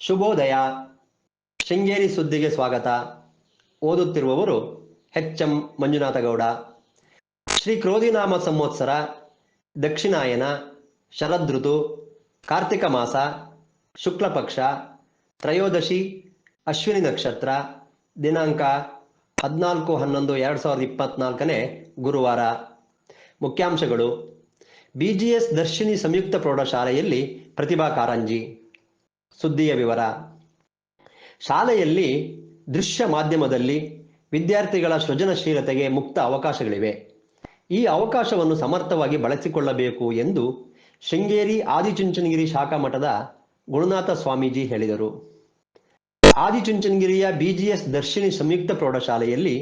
ಶುಭೋದಯ. ಶೃಂಗೇರಿ ಸುದ್ದಿಗೆ ಸ್ವಾಗತ. ಓದುತ್ತಿರುವವರು ಎಚ್ ಎಂ ಮಂಜುನಾಥಗೌಡ. ಶ್ರೀ ಕ್ರೋಧಿನಾಮ ಸಂವತ್ಸರ, ದಕ್ಷಿಣಾಯನ ಶರದೃತು ಕಾರ್ತಿಕ ಮಾಸ, ಶುಕ್ಲಪಕ್ಷ, ತ್ರಯೋದಶಿ, ಅಶ್ವಿನಿ ನಕ್ಷತ್ರ, ದಿನಾಂಕ ಹದಿನಾಲ್ಕು ಹನ್ನೊಂದು ಎರಡು ಸಾವಿರದ ಇಪ್ಪತ್ನಾಲ್ಕನೇ ಗುರುವಾರ. ಮುಖ್ಯಾಂಶಗಳು. ಬಿಜಿಎಸ್ ದರ್ಶಿನಿ ಸಂಯುಕ್ತ ಪ್ರೌಢಶಾಲೆಯಲ್ಲಿ ಪ್ರತಿಭಾ ಕಾರಂಜಿ. ಸುದ್ದಿಯ ವಿವರ. ಶಾಲೆಯಲ್ಲಿ ದೃಶ್ಯ ಮಾಧ್ಯಮದಲ್ಲಿ ವಿದ್ಯಾರ್ಥಿಗಳ ಸೃಜನಶೀಲತೆಗೆ ಮುಕ್ತ ಅವಕಾಶಗಳಿವೆ. ಈ ಅವಕಾಶವನ್ನು ಸಮರ್ಥವಾಗಿ ಬಳಸಿಕೊಳ್ಳಬೇಕು ಎಂದು ಶೃಂಗೇರಿ ಆದಿಚುಂಚನಗಿರಿ ಶಾಖಾ ಮಠದ ಗುರುನಾಥ ಸ್ವಾಮೀಜಿ ಹೇಳಿದರು. ಆದಿಚುಂಚನಗಿರಿಯ ಬಿಜಿಎಸ್ ದರ್ಶಿನಿ ಸಂಯುಕ್ತ ಪ್ರೌಢಶಾಲೆಯಲ್ಲಿ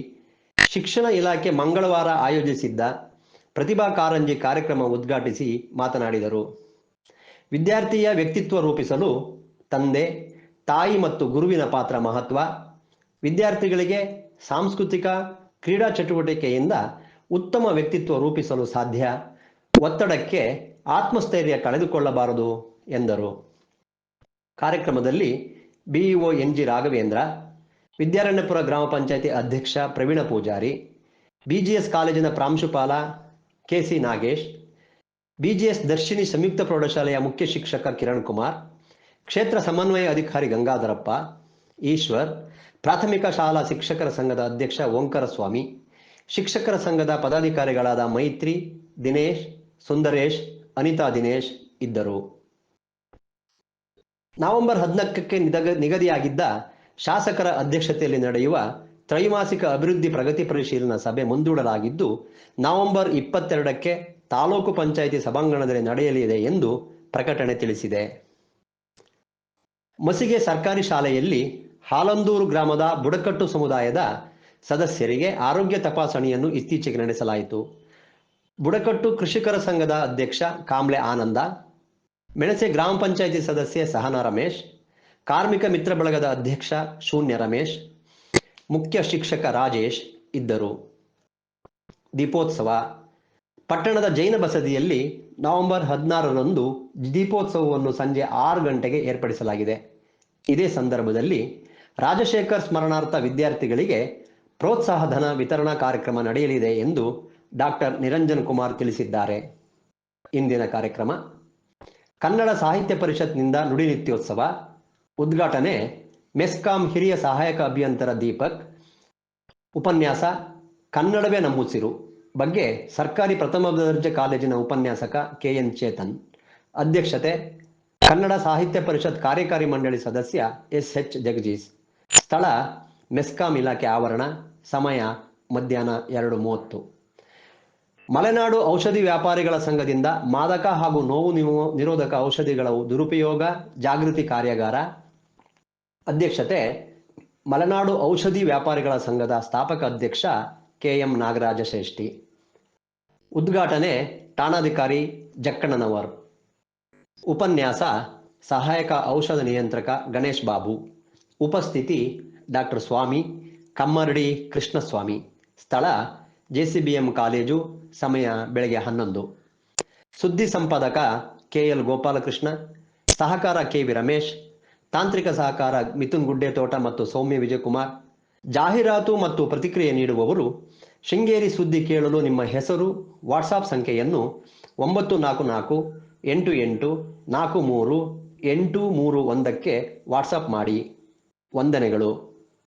ಶಿಕ್ಷಣ ಇಲಾಖೆ ಮಂಗಳವಾರ ಆಯೋಜಿಸಿದ್ದ ಪ್ರತಿಭಾ ಕಾರಂಜಿ ಕಾರ್ಯಕ್ರಮ ಉದ್ಘಾಟಿಸಿ ಮಾತನಾಡಿದರು. ವಿದ್ಯಾರ್ಥಿಯ ವ್ಯಕ್ತಿತ್ವ ರೂಪಿಸಲು ತಂದೆ, ತಾಯಿ ಮತ್ತು ಗುರುವಿನ ಪಾತ್ರ ಮಹತ್ವ. ವಿದ್ಯಾರ್ಥಿಗಳಿಗೆ ಸಾಂಸ್ಕೃತಿಕ ಕ್ರೀಡಾ ಚಟುವಟಿಕೆಯಿಂದ ಉತ್ತಮ ವ್ಯಕ್ತಿತ್ವ ರೂಪಿಸಲು ಸಾಧ್ಯ. ಒತ್ತಡಕ್ಕೆ ಆತ್ಮಸ್ಥೈರ್ಯ ಕಳೆದುಕೊಳ್ಳಬಾರದು ಎಂದರು. ಕಾರ್ಯಕ್ರಮದಲ್ಲಿ BEO N G Raghavendra, Vidyaranyapura ಗ್ರಾಮ ಪಂಚಾಯಿತಿ ಅಧ್ಯಕ್ಷ ಪ್ರವೀಣ ಪೂಜಾರಿ, ಬಿಜಿಎಸ್ ಕಾಲೇಜಿನ ಪ್ರಾಂಶುಪಾಲ ಕೆಸಿ ನಾಗೇಶ್, ಬಿಜಿಎಸ್ ದರ್ಶಿನಿ ಸಂಯುಕ್ತ ಪ್ರೌಢಶಾಲೆಯ ಮುಖ್ಯ ಶಿಕ್ಷಕ ಕಿರಣ್ ಕುಮಾರ್ ಕ್ಷೇತ್ರ ಸಮನ್ವಯ ಅಧಿಕಾರಿ ಗಂಗಾಧರಪ್ಪ, ಈಶ್ವರ್, ಪ್ರಾಥಮಿಕ ಶಾಲಾ ಶಿಕ್ಷಕರ ಸಂಘದ ಅಧ್ಯಕ್ಷ ಓಂಕರಸ್ವಾಮಿ, ಶಿಕ್ಷಕರ ಸಂಘದ ಪದಾಧಿಕಾರಿಗಳಾದ ಮೈತ್ರಿ, ದಿನೇಶ್, ಸುಂದರೇಶ್, ಅನಿತಾ ದಿನೇಶ್ ಇದ್ದರು. ನವೆಂಬರ್ ಹದಿನಾಲ್ಕಕ್ಕೆ ನಿಗದಿಯಾಗಿದ್ದ ಶಾಸಕರ ಅಧ್ಯಕ್ಷತೆಯಲ್ಲಿ ನಡೆಯುವ ತ್ರೈಮಾಸಿಕ ಅಭಿವೃದ್ಧಿ ಪ್ರಗತಿ ಪರಿಶೀಲನಾ ಸಭೆ ಮುಂದೂಡಲಾಗಿದ್ದು, ನವೆಂಬರ್ ಇಪ್ಪತ್ತೆರಡಕ್ಕೆ ತಾಲೂಕು ಪಂಚಾಯಿತಿ ಸಭಾಂಗಣದಲ್ಲಿ ನಡೆಯಲಿದೆ ಎಂದು ಪ್ರಕಟಣೆ ತಿಳಿಸಿದೆ. ಮಸಿಗೆ ಸರ್ಕಾರಿ ಶಾಲೆಯಲ್ಲಿ ಹಾಲಂದೂರು ಗ್ರಾಮದ ಬುಡಕಟ್ಟು ಸಮುದಾಯದ ಸದಸ್ಯರಿಗೆ ಆರೋಗ್ಯ ತಪಾಸಣೆಯನ್ನು ಇತ್ತೀಚೆಗೆ ನಡೆಸಲಾಯಿತು. ಬುಡಕಟ್ಟು ಕೃಷಿಕರ ಸಂಘದ ಅಧ್ಯಕ್ಷ ಕಾಂಬ್ಳೆ ಆನಂದ, ಮೆಣಸೆ ಗ್ರಾಮ ಪಂಚಾಯಿತಿ ಸದಸ್ಯೆ ಸಹನಾ ರಮೇಶ್, ಕಾರ್ಮಿಕ ಮಿತ್ರ ಬಳಗದ ಅಧ್ಯಕ್ಷ ಶೂನ್ಯ ರಮೇಶ್, ಮುಖ್ಯ ಶಿಕ್ಷಕ ರಾಜೇಶ್ ಇದ್ದರು. ದೀಪೋತ್ಸವ ಪಟ್ಟಣದ ಜೈನ ಬಸದಿಯಲ್ಲಿ ನವೆಂಬರ್ ಹದಿನಾರರಂದು ದೀಪೋತ್ಸವವನ್ನು ಸಂಜೆ ಆರು ಗಂಟೆಗೆ ಏರ್ಪಡಿಸಲಾಗಿದೆ. ಇದೇ ಸಂದರ್ಭದಲ್ಲಿ ರಾಜಶೇಖರ್ ಸ್ಮರಣಾರ್ಥ ವಿದ್ಯಾರ್ಥಿಗಳಿಗೆ ಪ್ರೋತ್ಸಾಹ, ಧನ ವಿತರಣಾ ಕಾರ್ಯಕ್ರಮ ನಡೆಯಲಿದೆ ಎಂದು ಡಾಕ್ಟರ್ ನಿರಂಜನ್ ಕುಮಾರ್ ತಿಳಿಸಿದ್ದಾರೆ. ಇಂದಿನ ಕಾರ್ಯಕ್ರಮ, ಕನ್ನಡ ಸಾಹಿತ್ಯ ಪರಿಷತ್ನಿಂದ ನುಡಿನಿತ್ಯೋತ್ಸವ, ಉದ್ಘಾಟನೆ, ಮೆಸ್ಕಾಂ ಹಿರಿಯ ಸಹಾಯಕ ಅಭಿಯಂತರ ದೀಪಕ್, ಉಪನ್ಯಾಸ, ಕನ್ನಡವೇ ನಮ್ಮುಸಿರು. ಬಗ್ಗೆ ಸರ್ಕಾರಿ ಪ್ರಥಮ ದರ್ಜೆ ಕಾಲೇಜಿನ ಉಪನ್ಯಾಸಕ ಕೆಎನ್ ಚೇತನ್. ಅಧ್ಯಕ್ಷತೆ ಕನ್ನಡ ಸಾಹಿತ್ಯ ಪರಿಷತ್ ಕಾರ್ಯಕಾರಿ ಮಂಡಳಿ ಸದಸ್ಯ ಎಸ್ ಎಚ್ ಸ್ಥಳ ಮೆಸ್ಕಾಂ ಇಲಾಖೆ ಆವರಣ, ಸಮಯ ಮಧ್ಯಾಹ್ನ ಎರಡು ಮೂವತ್ತು. ಮಲೆನಾಡು ಔಷಧಿ ವ್ಯಾಪಾರಿಗಳ ಸಂಘದಿಂದ ಮಾದಕ ಹಾಗೂ ನೋವು ನಿರೋಧಕ ಔಷಧಿಗಳ ದುರುಪಯೋಗ, ಜಾಗೃತಿ ಕಾರ್ಯಾಗಾರ. ಅಧ್ಯಕ್ಷತೆ ಮಲೆನಾಡು ಔಷಧಿ ವ್ಯಾಪಾರಿಗಳ ಸಂಘದ ಸ್ಥಾಪಕ ಅಧ್ಯಕ್ಷ ಕೆಎಂ ನಾಗರಾಜ ಶ್ರೇಷ್ಠಿ. ಉದ್ಘಾಟನೆ ಠಾಣಾಧಿಕಾರಿ ಜಕ್ಕಣ್ಣನವರ್. ಉಪನ್ಯಾಸ ಸಹಾಯಕ ಔಷಧ ನಿಯಂತ್ರಕ ಗಣೇಶ್ ಬಾಬು. ಉಪಸ್ಥಿತಿ ಡಾಕ್ಟರ್ ಸ್ವಾಮಿ ಕಮ್ಮರಡಿ ಕೃಷ್ಣಸ್ವಾಮಿ. ಸ್ಥಳ ಜೆಸಿಬಿಎಂ ಕಾಲೇಜು ಸಮಯ ಬೆಳಗ್ಗೆ ಹನ್ನೊಂದು. ಸುದ್ದಿ ಸಂಪಾದಕ ಕೆಎಲ್ ಗೋಪಾಲಕೃಷ್ಣ, ಸಹಕಾರ ಕೆವಿ ರಮೇಶ್, ತಾಂತ್ರಿಕ ಸಹಕಾರ ಮಿಥುನ್ ಗುಡ್ಡೆತೋಟ ಮತ್ತು ಸೌಮ್ಯ ವಿಜಯಕುಮಾರ್ ಜಾಹೀರಾತು ಮತ್ತು ಪ್ರತಿಕ್ರಿಯೆ ನೀಡುವವರು ಶೃಂಗೇರಿ ಸುದ್ದಿ ಕೇಳಲು ನಿಮ್ಮ ಹೆಸರು, ವಾಟ್ಸಾಪ್ ಸಂಖ್ಯೆಯನ್ನು ಒಂಬತ್ತು ನಾಲ್ಕು ನಾಲ್ಕು ಎಂಟು ಎಂಟು ನಾಲ್ಕು ಮೂರು ಎಂಟು ಮೂರು ಒಂದಕ್ಕೆ ವಾಟ್ಸಪ್ ಮಾಡಿ. ವಂದನೆಗಳು.